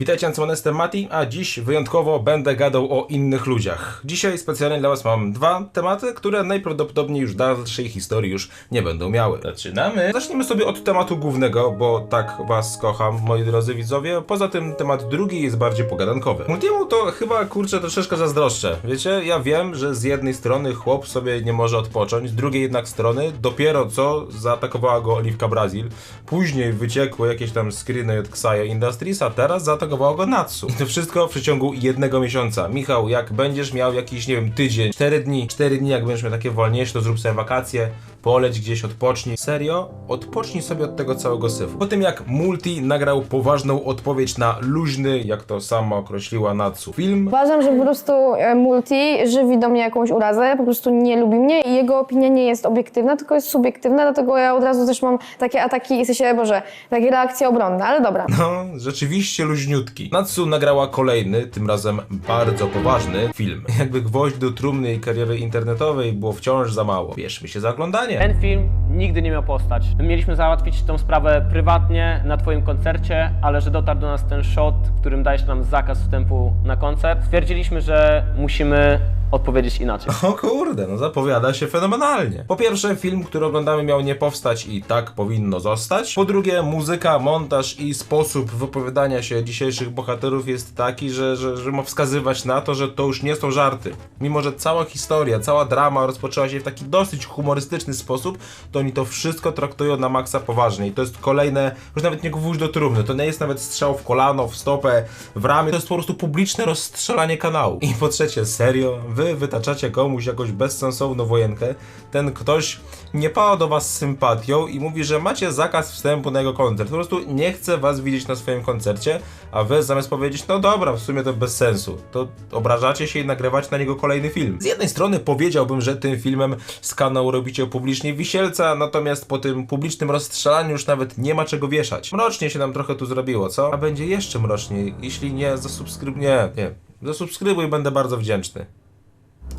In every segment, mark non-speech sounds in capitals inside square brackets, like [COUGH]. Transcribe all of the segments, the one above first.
Witajcie, Antoine, jestem Mati, a dziś wyjątkowo będę gadał o innych ludziach. Dzisiaj specjalnie dla was mam dwa tematy, które najprawdopodobniej już w dalszej historii już nie będą miały. Zaczynamy. Zacznijmy sobie od tematu głównego, bo tak was kocham, moi drodzy widzowie. Poza tym temat drugi jest bardziej pogadankowy. Multiemu to chyba, kurczę, troszeczkę zazdroszczę. Wiecie, ja wiem, że z jednej strony chłop sobie nie może odpocząć, z drugiej jednak strony dopiero co zaatakowała go Oliwka Brazil, później wyciekły jakieś tam screeny od Xayo Industries, a teraz zaatakowała go Natsu. I to wszystko w przeciągu jednego miesiąca. Michał, jak będziesz miał jakiś, nie wiem, tydzień, 4 dni, 4 dni, jak będziesz miał takie wolniejsze, to zrób sobie wakacje, poleć gdzieś, odpocznij. Serio? Odpocznij sobie od tego całego syfu. Po tym jak Multi nagrał poważną odpowiedź na luźny, jak to sama określiła Natsu, film, Uważam, że po prostu e, Multi żywi do mnie jakąś urazę, po prostu nie lubi mnie i jego opinia nie jest obiektywna, tylko jest subiektywna, dlatego ja od razu też mam takie ataki, w sensie, Boże, takie reakcje obronne, ale dobra. No, rzeczywiście luźniutki. Natsu nagrała kolejny, tym razem bardzo poważny film. Jakby gwoźdź do trumny jej kariery internetowej było wciąż za mało. Bierzmy się za oglądanie. Ten film nigdy nie miał postać. My mieliśmy załatwić tą sprawę prywatnie na Twoim koncercie, ale że dotarł do nas ten shot, w którym dajesz nam zakaz wstępu na koncert, stwierdziliśmy, że musimy odpowiedzieć inaczej. [LAUGHS] O kurde, no zapowiada się fenomenalnie. Po pierwsze, film, który oglądamy miał nie powstać i tak powinno zostać. Po drugie, muzyka, montaż i sposób wypowiadania się dzisiejszych bohaterów jest taki, że, że, że ma wskazywać na to, że to już nie są żarty. Mimo, że cała historia, cała drama rozpoczęła się w taki dosyć humorystyczny sposób, to oni to wszystko traktują na maksa poważnie. I to jest kolejne, już nawet nie gwóźdź do trumny, to nie jest nawet strzał w kolano, w stopę, w ramię, to jest po prostu publiczne rozstrzelanie kanału. I po trzecie, serio, wy wytaczacie komuś jakąś bezsensowną wojenkę, ten ktoś nie pała do was sympatią i mówi, że macie zakaz wstępu na jego koncert. Po prostu nie chce was widzieć na swoim koncercie, a wy zamiast powiedzieć, no dobra, w sumie to bez sensu, to obrażacie się i nagrywać na niego kolejny film. Z jednej strony powiedziałbym, że tym filmem z kanału robicie publicznie wisielca, natomiast po tym publicznym rozstrzelaniu już nawet nie ma czego wieszać. Mrocznie się nam trochę tu zrobiło, co? A będzie jeszcze mroczniej, jeśli nie zasubskrybuj... Nie, nie. Zasubskrybuj, będę bardzo wdzięczny.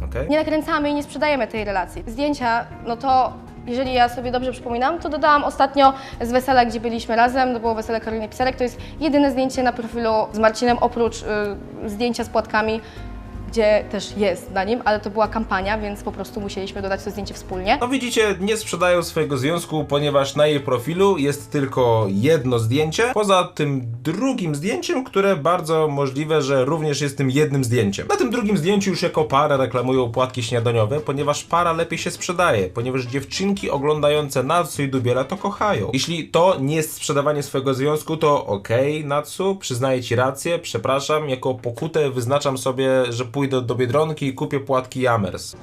Okej? Nie nakręcamy i nie sprzedajemy tej relacji. Zdjęcia, no to jeżeli ja sobie dobrze przypominam, to dodałam ostatnio z wesela, gdzie byliśmy razem, to było wesele Karoliny Pisarek, to jest jedyne zdjęcie na profilu z Marcinem, oprócz y, zdjęcia z płatkami, gdzie też jest na nim, ale to była kampania, więc po prostu musieliśmy dodać to zdjęcie wspólnie. No widzicie, nie sprzedają swojego związku, ponieważ na jej profilu jest tylko jedno zdjęcie, poza tym drugim zdjęciem, które bardzo możliwe, że również jest tym jednym zdjęciem. Na tym drugim zdjęciu już jako para reklamują płatki śniadaniowe, ponieważ para lepiej się sprzedaje, ponieważ dziewczynki oglądające Natsu i Dubiela to kochają. Jeśli to nie jest sprzedawanie swojego związku, to okej, Natsu, przyznaję ci rację, przepraszam, jako pokutę wyznaczam sobie, że pójdę do Biedronki i kupię płatki Jammers.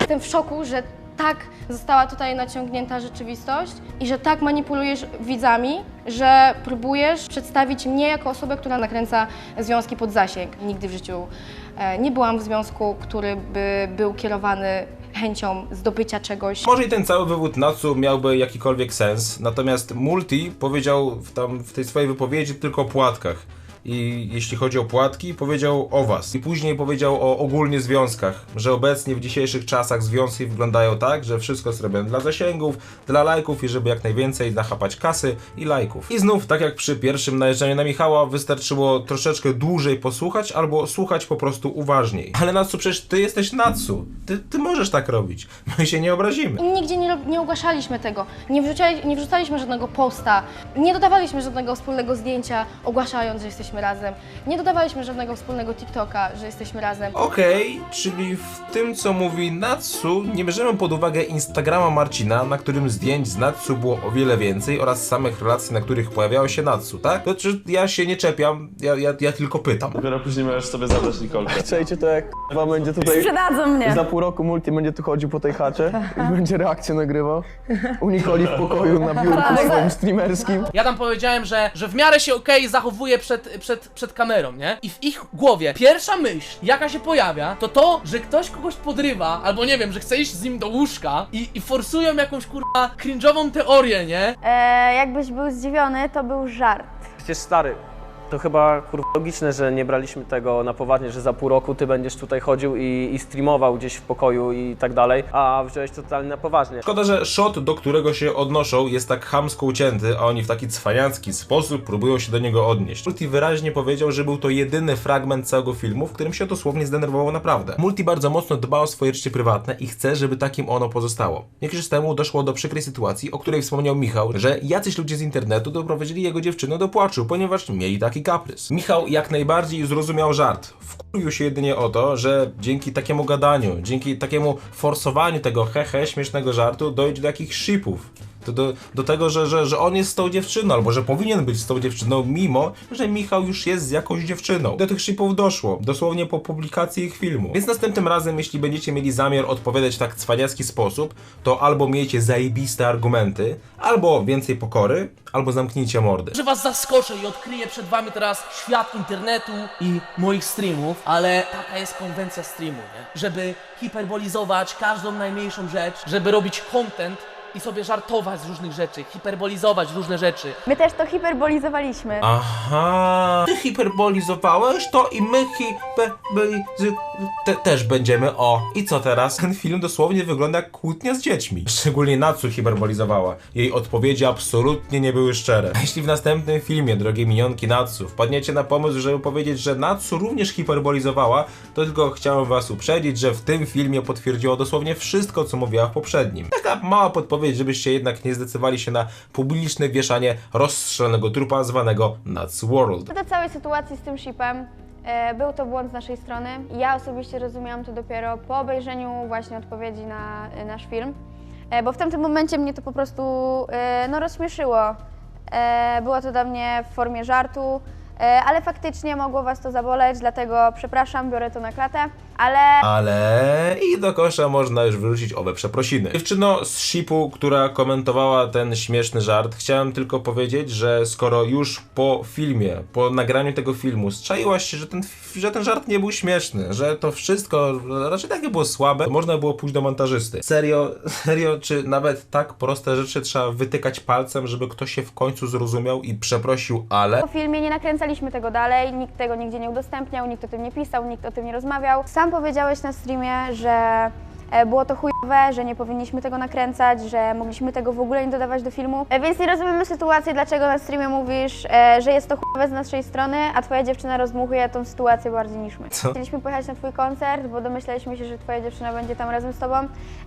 Jestem w szoku, że tak została tutaj naciągnięta rzeczywistość i że tak manipulujesz widzami, że próbujesz przedstawić mnie jako osobę, która nakręca związki pod zasięg. Nigdy w życiu e, nie byłam w związku, który by był kierowany chęcią zdobycia czegoś. Może i ten cały wywód Natsu miałby jakikolwiek sens, natomiast Multi powiedział w, tam, w tej swojej wypowiedzi tylko o płatkach. I jeśli chodzi o płatki, powiedział o was. I później powiedział o ogólnie związkach, że obecnie w dzisiejszych czasach związki wyglądają tak, że wszystko jest robione dla zasięgów, dla lajków i żeby jak najwięcej nachapać kasy i lajków. I znów, tak jak przy pierwszym najeżdżaniu na Michała, wystarczyło troszeczkę dłużej posłuchać albo słuchać po prostu uważniej. Ale Natsu, przecież ty jesteś Natsu. Ty, ty możesz tak robić. [LAUGHS] My się nie obrazimy. Nigdzie nie, nie ogłaszaliśmy tego, nie, wrzucali, nie wrzucaliśmy żadnego posta, nie dodawaliśmy żadnego wspólnego zdjęcia ogłaszając, że jesteśmy razem, nie dodawaliśmy żadnego wspólnego TikToka, że jesteśmy razem. Okej, czyli w tym co mówi Natsu nie bierzemy pod uwagę Instagrama Marcina, na którym zdjęć z Natsu było o wiele więcej oraz samych relacji, na których pojawiało się Natsu, tak? To czy ja się nie czepiam, ja, ja, ja tylko pytam. Dopiero później możesz sobie zabrać Nikolkę. Chcecie to jak k***wa będzie tutaj... Sprzedadzą mnie. Za pół roku multi będzie tu chodził po tej chacie i będzie reakcję nagrywał. U Nikoli w pokoju na biurku swoim streamerskim. Ja tam powiedziałem, że, że w miarę się okej zachowuje przed, przed, przed kamerą, nie? I w ich głowie pierwsza myśl, jaka się pojawia, to to, że ktoś kogoś podrywa, albo nie wiem, że chce iść z nim do łóżka i, i forsują jakąś kurwa cringe'ową teorię, nie? E, jakbyś był zdziwiony, to był żart. Przecież stary, To chyba kurwa logiczne, że nie braliśmy tego na poważnie, że za pół roku ty będziesz tutaj chodził i, i streamował gdzieś w pokoju i tak dalej, a wziąłeś to totalnie na poważnie. Szkoda, że shot, do którego się odnoszą, jest tak chamsko ucięty, a oni w taki cwaniacki sposób próbują się do niego odnieść. Multi wyraźnie powiedział, że był to jedyny fragment całego filmu, w którym się dosłownie zdenerwował naprawdę. Multi bardzo mocno dba o swoje życie prywatne i chce, żeby takim ono pozostało. Jakiś temu doszło do przykrej sytuacji, o której wspomniał Michał, że jacyś ludzie z internetu doprowadzili jego dziewczynę do płaczu, ponieważ mieli taki kaprys. Michał jak najbardziej zrozumiał żart. Wkurwił się jedynie o to, że dzięki takiemu gadaniu, dzięki takiemu forsowaniu tego hehe śmiesznego żartu dojdzie do jakichś shipów. Do, do, tego, że, że, że on jest z tą dziewczyną, albo że powinien być z tą dziewczyną, mimo że Michał już jest z jakąś dziewczyną. Do tych shipów doszło, dosłownie po publikacji ich filmu. Więc następnym razem, jeśli będziecie mieli zamiar odpowiadać w tak cwaniacki sposób, to albo miejcie zajebiste argumenty, albo więcej pokory, albo zamknijcie mordy. że was zaskoczę i odkryję przed wami teraz świat internetu i moich streamów, ale taka jest konwencja streamu, nie? Żeby hiperbolizować każdą najmniejszą rzecz, żeby robić content i sobie żartować z różnych rzeczy, hiperbolizować różne rzeczy. My też to hiperbolizowaliśmy. Aha. Ty hiperbolizowałeś to i my hiperboliz... Te, też będziemy, o. I co teraz? Ten film dosłownie wygląda jak kłótnia z dziećmi. Szczególnie Natsu hiperbolizowała. Jej odpowiedzi absolutnie nie były szczere. A jeśli w następnym filmie, drogie minionki Natsu, wpadniecie na pomysł, żeby powiedzieć, że Natsu również hiperbolizowała, to tylko chciałem was uprzedzić, że w tym filmie potwierdziło dosłownie wszystko, co mówiła w poprzednim. Taka mała podpowiedź, żebyście jednak nie zdecydowali się na publiczne wieszanie rozstrzelonego trupa zwanego Nuts World. Co do całej sytuacji z tym shipem, był to błąd z naszej strony. Ja osobiście rozumiałam to dopiero po obejrzeniu właśnie odpowiedzi na e, nasz film, e, bo w tamtym momencie mnie to po prostu e, no, rozśmieszyło. E, Było to dla mnie w formie żartu, e, ale faktycznie mogło Was to zaboleć, dlatego przepraszam, biorę to na klatę, ale Ale i do kosza można już wyrzucić owe przeprosiny. Dziewczyno z Shipu, która komentowała ten śmieszny żart, chciałem tylko powiedzieć, że skoro już po filmie, po nagraniu tego filmu strzaiłaś się, że ten, że ten żart nie był śmieszny, że to wszystko raczej takie było słabe, to można było pójść do montażysty. Serio, [LAUGHS] serio, czy nawet tak proste rzeczy trzeba wytykać palcem, żeby ktoś się w końcu zrozumiał i przeprosił, ale... po filmie nie nakręcaliśmy tego dalej, nikt tego nigdzie nie udostępniał, nikt o tym nie pisał, nikt o tym nie rozmawiał. Sam powiedziałeś na streamie, że było to chujowe, że nie powinniśmy tego nakręcać, że mogliśmy tego w ogóle nie dodawać do filmu. E, Więc nie rozumiemy sytuacji, dlaczego na streamie mówisz, e, że jest to chujowe z naszej strony, a twoja dziewczyna rozmuchuje tą sytuację bardziej niż my. Co? Chcieliśmy pojechać na twój koncert, bo domyśleliśmy się, że twoja dziewczyna będzie tam razem z tobą.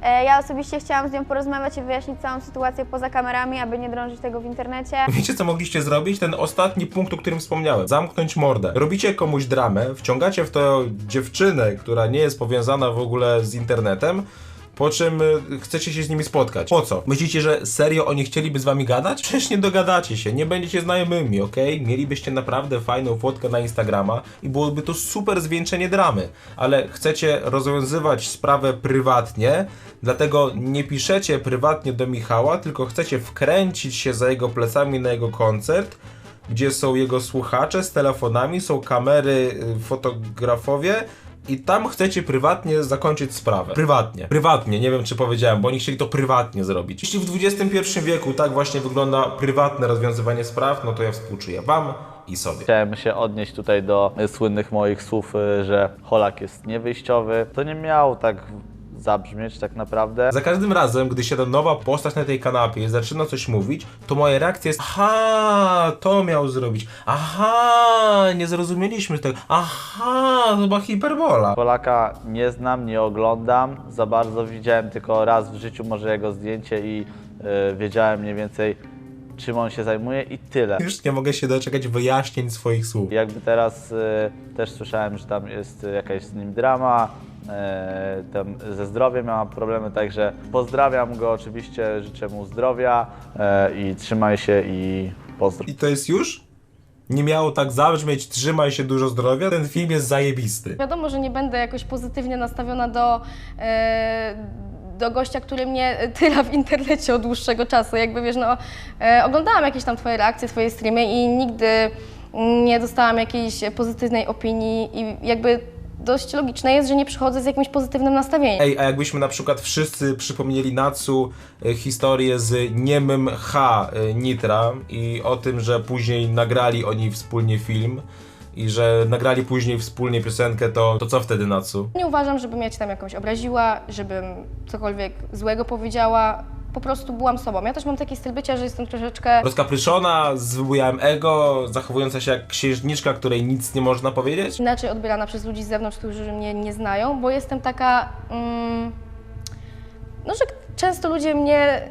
E, Ja osobiście chciałam z nią porozmawiać i wyjaśnić całą sytuację poza kamerami, aby nie drążyć tego w internecie. Wiecie, co mogliście zrobić? Ten ostatni punkt, o którym wspomniałem. Zamknąć mordę. Robicie komuś dramę, wciągacie w to dziewczynę, która nie jest powiązana w ogóle z internetem, po czym y, chcecie się z nimi spotkać. Po co? Myślicie, że serio oni chcieliby z wami gadać? Przecież nie dogadacie się, nie będziecie znajomymi, okej? Mielibyście naprawdę fajną fotkę na Instagrama i byłoby to super zwieńczenie dramy, ale chcecie rozwiązywać sprawę prywatnie, dlatego nie piszecie prywatnie do Michała, tylko chcecie wkręcić się za jego plecami na jego koncert, gdzie są jego słuchacze z telefonami, są kamery, y, fotografowie i tam chcecie prywatnie zakończyć sprawę. Prywatnie. Prywatnie, nie wiem czy powiedziałem, bo oni chcieli to prywatnie zrobić. Jeśli w XXI wieku tak właśnie wygląda prywatne rozwiązywanie spraw, no to ja współczuję wam i sobie. Chciałem się odnieść tutaj do słynnych moich słów, y, że Holak jest niewyjściowy. To nie miało tak zabrzmieć tak naprawdę. Za każdym razem, gdy się ta nowa postać na tej kanapie zaczyna coś mówić, to moja reakcja jest Aha, to miał zrobić. Aha, nie zrozumieliśmy tego. Aha, to była hiperbola. Polaka nie znam, nie oglądam. Za bardzo widziałem tylko raz w życiu może jego zdjęcie i y, wiedziałem mniej więcej czym on się zajmuje i tyle. Już nie mogę się doczekać wyjaśnień swoich słów. Jakby teraz y, też słyszałem, że tam jest jakaś z nim drama, tam ze zdrowiem ma problemy, także pozdrawiam go oczywiście, życzę mu zdrowia y, i trzymaj się i pozdro. I to jest już? Nie miało tak zabrzmieć, trzymaj się dużo zdrowia. Ten film jest zajebisty. Wiadomo, że nie będę jakoś pozytywnie nastawiona do, e, do gościa, który mnie [LAUGHS] tyra w internecie od dłuższego czasu. Jakby wiesz, no, e, oglądałam jakieś tam twoje reakcje, twoje streamy i nigdy nie dostałam jakiejś pozytywnej opinii i jakby dość logiczne jest, że nie przychodzę z jakimś pozytywnym nastawieniem. Ej, a jakbyśmy na przykład wszyscy przypomnieli Natsu e, historię z niemym H e, Nitra i o tym, że później nagrali oni wspólnie film i że nagrali później wspólnie piosenkę, to, to co wtedy Natsu? Nie uważam, żebym ja cię tam jakoś obraziła, żebym cokolwiek złego powiedziała. Po prostu byłam sobą. Ja też mam taki styl bycia, że jestem troszeczkę Rozkapryszona, z wybujałem ego, zachowująca się jak księżniczka, której nic nie można powiedzieć? inaczej odbierana przez ludzi z zewnątrz, którzy mnie nie znają, bo jestem taka. Mm, no, że często ludzie mnie.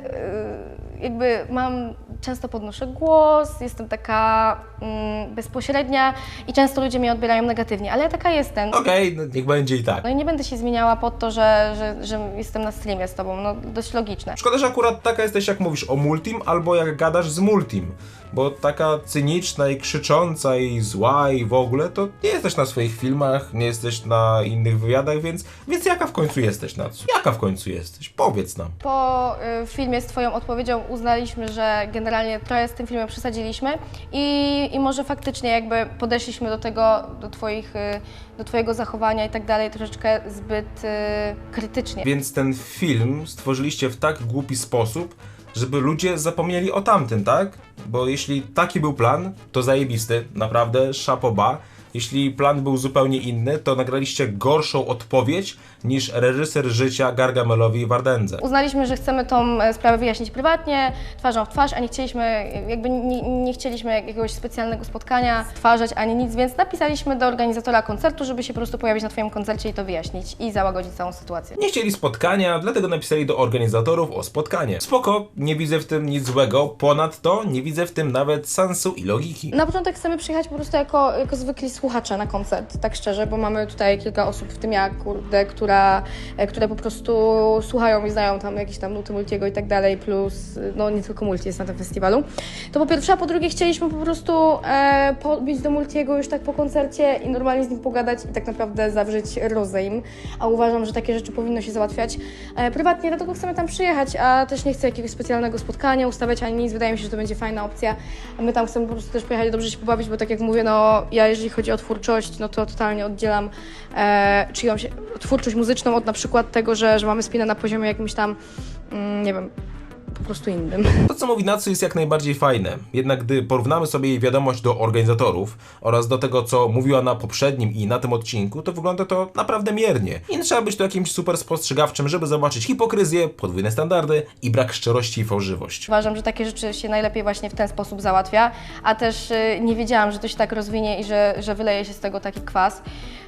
y, jakby mam. Często podnoszę głos, jestem taka mm, bezpośrednia i często ludzie mnie odbierają negatywnie, ale ja taka jestem. Okej, no niech będzie i tak. No i nie będę się zmieniała pod to, że, że, że jestem na streamie z tobą. No, dość logiczne. Szkoda, że akurat taka jesteś, jak mówisz o multim, albo jak gadasz z multim. Bo taka cyniczna i krzycząca i zła i w ogóle, to nie jesteś na swoich filmach, nie jesteś na innych wywiadach, więc, więc jaka w końcu jesteś, Natsu? Jaka w końcu jesteś? Powiedz nam. Po y, filmie z Twoją odpowiedzią uznaliśmy, że generalnie trochę z tym filmem przesadziliśmy i, i może faktycznie jakby podeszliśmy do tego, do, twoich, y, do Twojego zachowania i tak dalej troszeczkę zbyt y, krytycznie. Więc ten film stworzyliście w tak głupi sposób, żeby ludzie zapomnieli o tamtym, tak? Bo jeśli taki był plan, to zajebisty, naprawdę, szapoba. Jeśli plan był zupełnie inny, to nagraliście gorszą odpowiedź niż reżyser życia Gargamelowi Wardędze. Uznaliśmy, że chcemy tą e, sprawę wyjaśnić prywatnie, twarzą w twarz, a nie chcieliśmy, jakby nie, nie chcieliśmy jakiegoś specjalnego spotkania stwarzać ani nic, więc napisaliśmy do organizatora koncertu, żeby się po prostu pojawić na Twoim koncercie i to wyjaśnić i załagodzić całą sytuację. Nie chcieli spotkania, dlatego napisali do organizatorów o spotkanie. Spoko, nie widzę w tym nic złego, ponadto nie widzę w tym nawet sensu i logiki. Na początek chcemy przyjechać po prostu jako, jako zwykli słuchacze na koncert, tak szczerze, bo mamy tutaj kilka osób, w tym ja, kurde, która, e, które po prostu słuchają i znają tam jakieś tam nuty Multiego i tak dalej, plus, no nie tylko Multi jest na tym festiwalu. To po pierwsze, a po drugie chcieliśmy po prostu e, podbić do Multiego już tak po koncercie i normalnie z nim pogadać i tak naprawdę zawrzeć rozejm, a uważam, że takie rzeczy powinno się załatwiać e, prywatnie, dlatego chcemy tam przyjechać, a też nie chcę jakiegoś specjalnego spotkania ustawiać ani nic, wydaje mi się, że to będzie fajna opcja. My tam chcemy po prostu też pojechać dobrze się pobawić, bo tak jak mówię, no ja jeżeli chodzi o twórczość, no to totalnie oddzielam e, czyjąś twórczość muzyczną od na przykład tego, że, że mamy spinę na poziomie jakimś tam, mm, nie wiem, po prostu innym. To, co mówi Natsu, jest jak najbardziej fajne. Jednak gdy porównamy sobie jej wiadomość do organizatorów oraz do tego, co mówiła na poprzednim i na tym odcinku, to wygląda to naprawdę miernie. I nie trzeba być tu jakimś super spostrzegawczym, żeby zobaczyć hipokryzję, podwójne standardy i brak szczerości i fałszywość. Uważam, że takie rzeczy się najlepiej właśnie w ten sposób załatwia, a też y, nie wiedziałam, że to się tak rozwinie i że, że wyleje się z tego taki kwas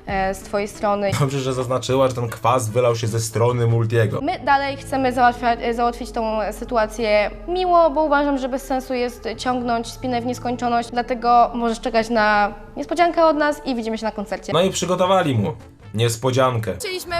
z Twojej strony. Dobrze, że zaznaczyła, że ten kwas wylał się ze strony Multiego. My dalej chcemy załatwiać, e, załatwić tą sytuację miło, bo uważam, że bez sensu jest ciągnąć spinę w nieskończoność, dlatego możesz czekać na niespodziankę od nas i widzimy się na koncercie. No i przygotowali mu niespodziankę. Chcieliśmy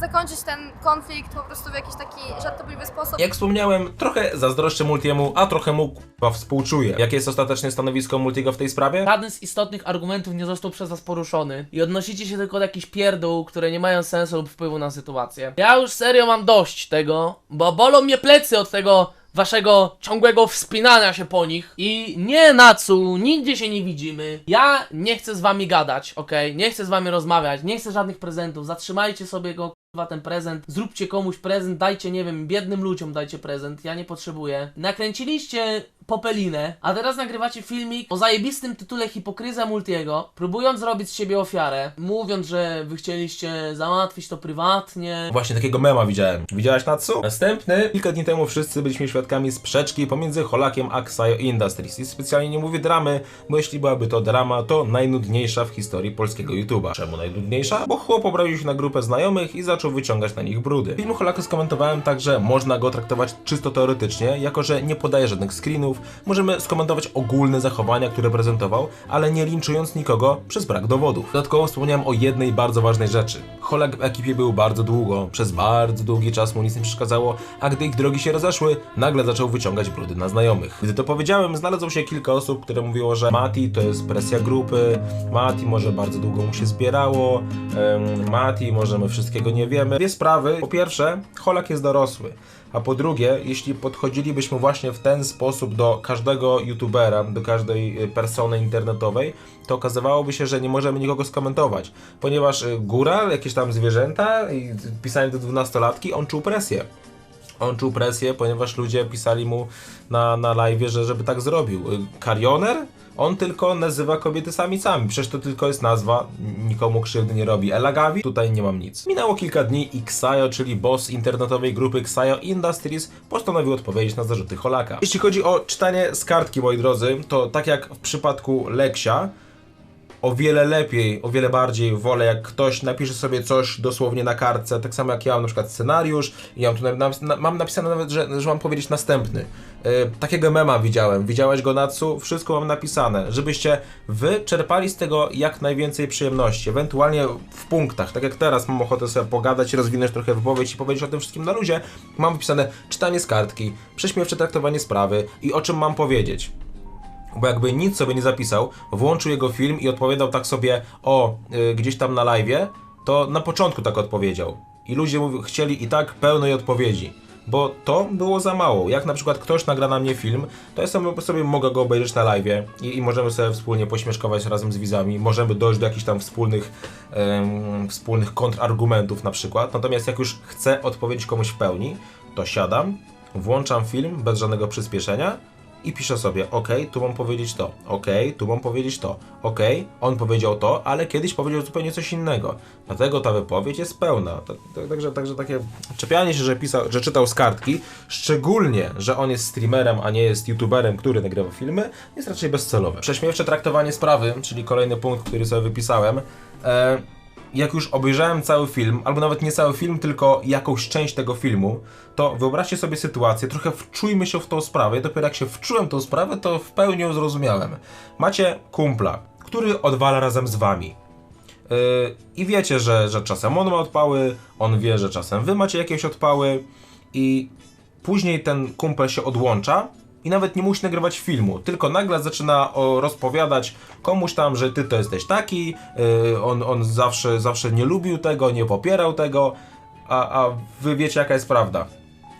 zakończyć ten konflikt po prostu w jakiś taki żartobliwy sposób. Jak wspomniałem, trochę zazdroszczę Multiemu, a trochę mu k***a współczuję. Jakie jest ostateczne stanowisko Multiego w tej sprawie? Żaden z istotnych argumentów nie został przez was poruszony i odnosicie się tylko do jakichś pierdół, które nie mają sensu lub wpływu na sytuację. Ja już serio mam dość tego, bo bolą mnie plecy od tego waszego ciągłego wspinania się po nich i nie Natsu, nigdzie się nie widzimy. Ja nie chcę z wami gadać, okej? Nie chcę z wami rozmawiać, nie chcę żadnych prezentów. Zatrzymajcie sobie go kurwa ten prezent, zróbcie komuś prezent, dajcie, nie wiem, biednym ludziom dajcie prezent, ja nie potrzebuję. Nakręciliście popelinę, a teraz nagrywacie filmik o zajebistym tytule Hipokryza Multiego, próbując zrobić z siebie ofiarę, mówiąc, że wy chcieliście załatwić to prywatnie. Właśnie takiego mema widziałem. Widziałaś Natsu? Następny. Kilka dni temu wszyscy byliśmy świadkami sprzeczki pomiędzy Holakiem a Xayo Industries. I specjalnie nie mówię dramy, bo jeśli byłaby to drama, to najnudniejsza w historii polskiego YouTube'a. Czemu najnudniejsza? Bo chłop obraził się na grupę znajomych i zaczął wyciągać na nich brudy. Film Holaka skomentowałem tak, że można go traktować czysto teoretycznie, jako że nie podaje żadnych screenów, możemy skomentować ogólne zachowania, które prezentował, ale nie linczując nikogo przez brak dowodów. Dodatkowo wspomniałem o jednej bardzo ważnej rzeczy. Holak w ekipie był bardzo długo, przez bardzo długi czas mu nic nie przeszkadzało, a gdy ich drogi się rozeszły, nagle zaczął wyciągać brudy na znajomych. Gdy to powiedziałem, znalazło się kilka osób, które mówiło, że Mati to jest presja grupy, Mati może bardzo długo mu się zbierało, Mati może my wszystkiego nie wiemy. Dwie sprawy. Po pierwsze, Holak jest dorosły. A po drugie, jeśli podchodzilibyśmy właśnie w ten sposób do każdego youtubera, do każdej y, persony internetowej, to okazywałoby się, że nie możemy nikogo skomentować, ponieważ y, góra, jakieś tam zwierzęta i pisanie do dwunastolatki, on czuł presję. On czuł presję, ponieważ ludzie pisali mu na, na live, że żeby tak zrobił. Karioner? On tylko nazywa kobiety samicami. Przecież to tylko jest nazwa, nikomu krzywdy nie robi. Elagavi? Tutaj nie mam nic. Minęło kilka dni i Xayo, czyli boss internetowej grupy Xayo Industries, postanowił odpowiedzieć na zarzuty Holaka. Jeśli chodzi o czytanie z kartki, moi drodzy, to tak jak w przypadku Leksia, o wiele lepiej, o wiele bardziej wolę, jak ktoś napisze sobie coś dosłownie na kartce, tak samo jak ja mam na przykład scenariusz i ja mam tu na, mam napisane nawet, że, że mam powiedzieć następny. Yy, takiego mema widziałem, widziałeś go Natsu? Wszystko mam napisane, żebyście wy czerpali z tego jak najwięcej przyjemności, ewentualnie w punktach, tak jak teraz mam ochotę sobie pogadać, rozwinąć trochę wypowiedź i powiedzieć o tym wszystkim na luzie, mam wypisane czytanie z kartki, prześmiewcze traktowanie sprawy i o czym mam powiedzieć bo jakby nic sobie nie zapisał, włączył jego film i odpowiadał tak sobie o y, gdzieś tam na live, to na początku tak odpowiedział. I ludzie chcieli i tak pełnej odpowiedzi. Bo to było za mało. Jak na przykład ktoś nagra na mnie film, to ja sobie, sobie mogę go obejrzeć na live i, i możemy sobie wspólnie pośmieszkować razem z widzami. Możemy dojść do jakichś tam wspólnych, wspólnych kontrargumentów na przykład. Natomiast jak już chcę odpowiedzieć komuś w pełni, to siadam, włączam film bez żadnego przyspieszenia i piszę sobie, ok, tu mam powiedzieć to, ok, tu mam powiedzieć to, ok, on powiedział to, ale kiedyś powiedział zupełnie coś innego. Dlatego ta wypowiedź jest pełna. Ta- ta- Także, także takie czepianie się, że, pisał, że czytał z kartki, szczególnie, że on jest streamerem, a nie jest youtuberem, który nagrywa filmy, jest raczej bezcelowe. Prześmiewcze traktowanie sprawy, czyli kolejny punkt, który sobie wypisałem. E, jak już obejrzałem cały film, albo nawet nie cały film, tylko jakąś część tego filmu, to wyobraźcie sobie sytuację, trochę wczujmy się w tą sprawę. I dopiero jak się wczułem w tą sprawę, to w pełni ją zrozumiałem. Macie kumpla, który odwala razem z wami. Yy, I wiecie, że, że czasem on ma odpały, on wie, że czasem wy macie jakieś odpały i później ten kumpel się odłącza i nawet nie musi nagrywać filmu, tylko nagle zaczyna o, rozpowiadać komuś tam, że ty to jesteś taki, yy, on, on zawsze, zawsze nie lubił tego, nie popierał tego, a, a wy wiecie jaka jest prawda.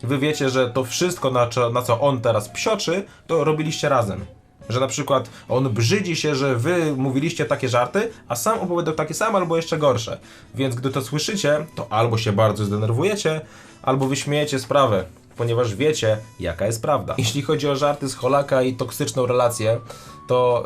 Wy wiecie, że to wszystko, na co, na co on teraz psioczy, to robiliście razem. Że na przykład on brzydzi się, że wy mówiliście takie żarty, a sam opowiadał takie same albo jeszcze gorsze. Więc gdy to słyszycie, to albo się bardzo zdenerwujecie, albo wyśmiejecie sprawę, ponieważ wiecie, jaka jest prawda. Jeśli chodzi o żarty z Holaka i toksyczną relację, to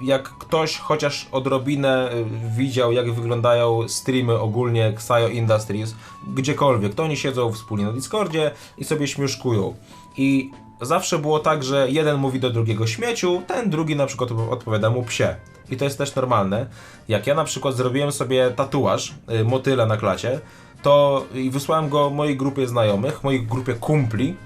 y, jak ktoś chociaż odrobinę y, widział, jak wyglądają streamy ogólnie Xayo Industries, gdziekolwiek, to oni siedzą wspólnie na Discordzie i sobie śmieszkują. I zawsze było tak, że jeden mówi do drugiego śmieciu, ten drugi na przykład odpowiada mu psie. I to jest też normalne. Jak ja na przykład zrobiłem sobie tatuaż y, motyla na klacie, to i wysłałem go mojej grupie znajomych, mojej grupie kumpli,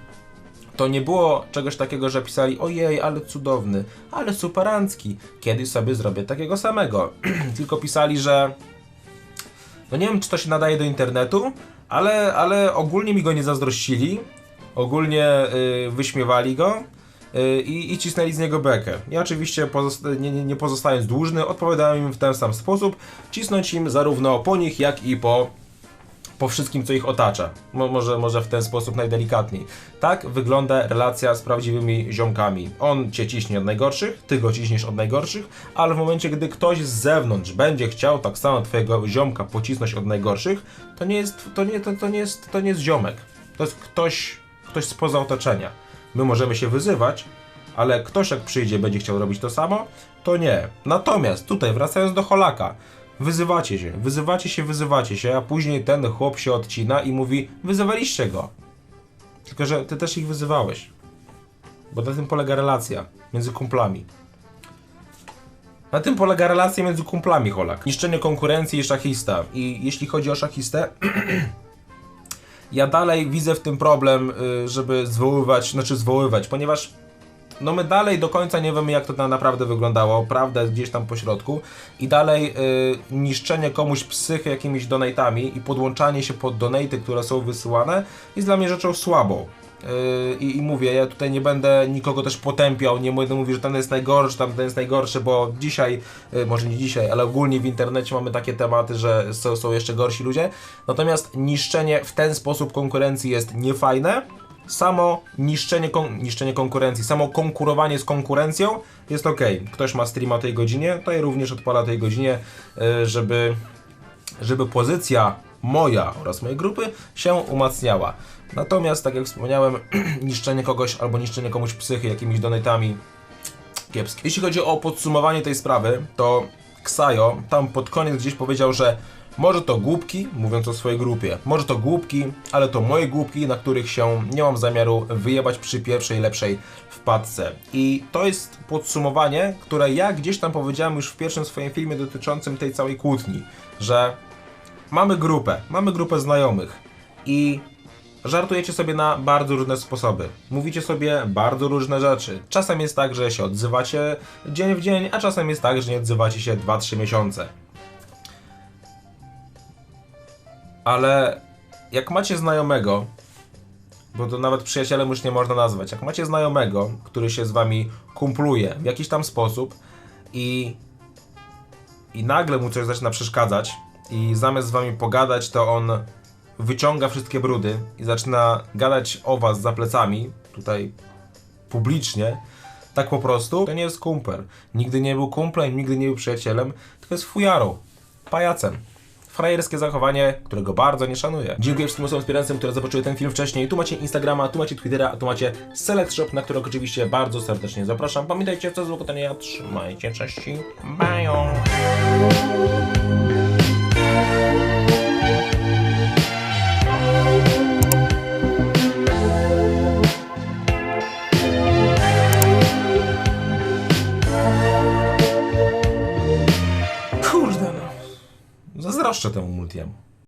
to nie było czegoś takiego, że pisali ojej, ale cudowny, ale superancki, kiedyś sobie zrobię takiego samego. [CLEARS THROAT] Tylko pisali, że no nie wiem, czy to się nadaje do internetu, ale, ale ogólnie mi go nie zazdrościli, ogólnie y, wyśmiewali go y, i, i cisnęli z niego bekę. Ja oczywiście pozosta- nie, nie pozostając dłużny, odpowiadałem im w ten sam sposób, cisnąć im zarówno po nich, jak i po po wszystkim, co ich otacza. Mo może, może w ten sposób najdelikatniej. Tak wygląda relacja z prawdziwymi ziomkami. On cię ciśnie od najgorszych, ty go ciśniesz od najgorszych, ale w momencie, gdy ktoś z zewnątrz będzie chciał tak samo twojego ziomka pocisnąć od najgorszych, to nie jest, to nie, to, to nie jest, to nie jest ziomek. To jest ktoś, ktoś spoza otoczenia. My możemy się wyzywać, ale ktoś jak przyjdzie będzie chciał robić to samo, to nie. Natomiast tutaj wracając do Holaka, wyzywacie się, wyzywacie się, wyzywacie się, a później ten chłop się odcina i mówi, wyzywaliście go. Tylko, że ty też ich wyzywałeś. Bo na tym polega relacja między kumplami. Na tym polega relacja między kumplami, Holak. Niszczenie konkurencji i szachista. I jeśli chodzi o szachistę, [CLEARS THROAT] ja dalej widzę w tym problem, y, żeby zwoływać, znaczy zwoływać, ponieważ no my dalej do końca nie wiemy jak to tam naprawdę wyglądało, prawda jest gdzieś tam po środku i dalej y, niszczenie komuś psychy jakimiś donatami i podłączanie się pod donaty, które są wysyłane jest dla mnie rzeczą słabą. Yy, I, I mówię, ja tutaj nie będę nikogo też potępiał, nie będę mówił, że ten jest najgorszy, tam ten jest najgorszy, bo dzisiaj, yy, może nie dzisiaj, ale ogólnie w internecie mamy takie tematy, że są, są jeszcze gorsi ludzie. Natomiast niszczenie w ten sposób konkurencji jest niefajne samo niszczenie, kon- niszczenie konkurencji, samo konkurowanie z konkurencją jest ok. Ktoś ma streama o tej godzinie, to ja również odpala tej godzinie, y, żeby, żeby pozycja moja oraz mojej grupy się umacniała. Natomiast, tak jak wspomniałem, [CLEARS THROAT] niszczenie kogoś albo niszczenie komuś psychy jakimiś donatami kiepskie. Jeśli chodzi o podsumowanie tej sprawy, to Ksajo tam pod koniec gdzieś powiedział, że może to głupki, mówiąc o swojej grupie, może to głupki, ale to moje głupki, na których się nie mam zamiaru wyjebać przy pierwszej lepszej wpadce. I to jest podsumowanie, które ja gdzieś tam powiedziałem już w pierwszym swoim filmie dotyczącym tej całej kłótni, że mamy grupę, mamy grupę znajomych i żartujecie sobie na bardzo różne sposoby. Mówicie sobie bardzo różne rzeczy. Czasem jest tak, że się odzywacie dzień w dzień, a czasem jest tak, że nie odzywacie się 2-3 miesiące. Ale jak macie znajomego, bo to nawet przyjacielem już nie można nazwać, jak macie znajomego, który się z wami kumpluje w jakiś tam sposób i i nagle mu coś zaczyna przeszkadzać i zamiast z wami pogadać, to on wyciąga wszystkie brudy i zaczyna gadać o was za plecami, tutaj publicznie, tak po prostu, to nie jest kumpel. Nigdy nie był kumplem, nigdy nie był przyjacielem, tylko jest fujarą, pajacem. Frajerskie zachowanie, którego bardzo nie szanuję. Dziękuję wszystkim osobom wspierającym, które zobaczyły ten film wcześniej. Tu macie Instagrama, tu macie Twittera, a tu macie Select Shop, na którego oczywiście bardzo serdecznie zapraszam. Pamiętajcie, co złego to nie ja. Trzymajcie, cześć. Bye. Zazdroszczę temu multiemu.